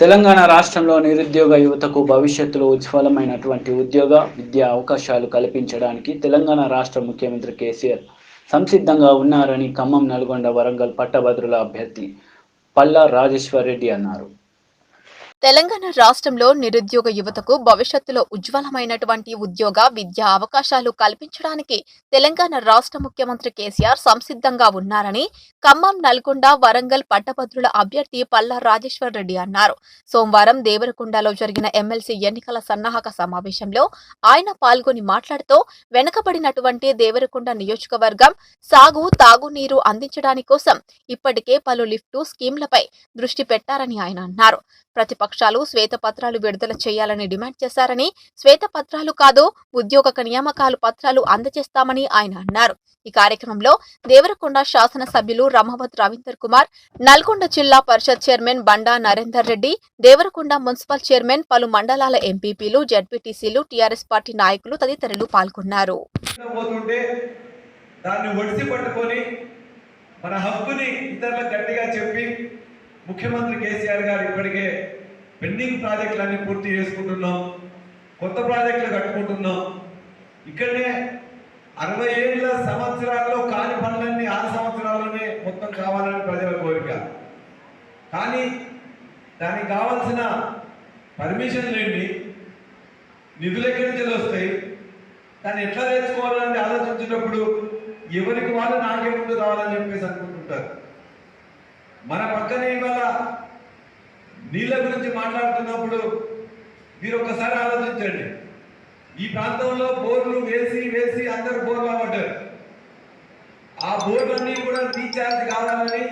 తెలంగాణ రాష్ట్రంలో నిరుద్యోగ యువతకు భవిష్యత్తులో ఉజ్వలమైనటువంటి ఉద్యోగ విద్యా అవకాశాలు కల్పించడానికి తెలంగాణ రాష్ట్ర ముఖ్యమంత్రి కేసీఆర్ సంసిద్ధంగా ఉన్నారని ఖమ్మం నల్గొండ వరంగల్ పట్టభద్రుల అభ్యర్థి పల్లా రాజేశ్వర్ రెడ్డి అన్నారు. తెలంగాణ రాష్ట్రంలో నిరుద్యోగ యువతకు భవిష్యత్తులో ఉజ్వలమైనటువంటి ఉద్యోగ విద్యా అవకాశాలు కల్పించడానికి తెలంగాణ రాష్ట్ర ముఖ్యమంత్రి కేసీఆర్ సంసిద్ధంగా ఉన్నారని ఖమ్మం నల్గొండ వరంగల్ పట్టభద్రుల అభ్యర్థి పల్లా రాజేశ్వర్ రెడ్డి అన్నారు. సోమవారం దేవరకొండలో జరిగిన ఎమ్మెల్సీ ఎన్నికల సన్నాహక సమావేశంలో ఆయన పాల్గొని మాట్లాడుతూ వెనుకబడినటువంటి దేవరకొండ నియోజకవర్గం సాగు తాగునీరు అందించడాని కోసం ఇప్పటికే పలు లిఫ్టు స్కీంలపై దృష్టి పెట్టారని ఆయన అన్నారు. ప్రతిపక్షాలు శ్వేతపత్రాలు విడుదల చేయాలని డిమాండ్ చేశారని శ్వేతపత్రాలు కాదు ఉద్యోగ నియామకాలు పత్రాలు అందజేస్తామని ఆయన అన్నారు. ఈ కార్యక్రమంలో దేవరకొండ శాసనసభ్యులు రమవత్ రవీందర్ కుమార్ నల్గొండ జిల్లా పరిషత్ chairman Banda Narender Reddy Devarakonda municipal chairman పలు మండలాల ఎంపీపీలు జడ్పీటీసీలు టీఆర్ఎస్ పార్టీ నాయకులు తదితరులు పాల్గొన్నారు. దాన్ని ఒడిసి పట్టుకొని మన హక్కుని ఇతరులకు గట్టిగా చెప్పి ముఖ్యమంత్రి కేసీఆర్ గారు ఇప్పటికే పెండింగ్ ప్రాజెక్టులన్నీ పూర్తి చేసుకుంటున్నాం. కొత్త ప్రాజెక్టులు కట్టుకుంటున్నాం. ఇక్కడనే అరవై ఏళ్ళ సంవత్సరాల్లో కాని పనులన్నీ ఆరు సంవత్సరాల్లోనే మొత్తం కావాలని ప్రజల కోరిక. కానీ దానికి కావాల్సిన పర్మిషన్ ఏంటి నిధులు ఎక్కడి నుంచి వస్తాయి? దాన్ని ఎట్లా తెచ్చుకోవాలని ఆలోచించినప్పుడు ఎవరికి వాళ్ళు నాకే ముందు రావాలని చెప్పేసి అనుకుంటుంటారు. మన పక్కనే ఇవాళ నీళ్ళ గురించి మాట్లాడుతున్నప్పుడు మీరు ఒక్కసారి ఆలోచించండి. ఈ ప్రాంతంలో బోర్లు వేసి వేసి అందరు బోర్లు పడ్డారు ఆ బోర్లన్నీ కూడా రీఛార్జ్ కావాలని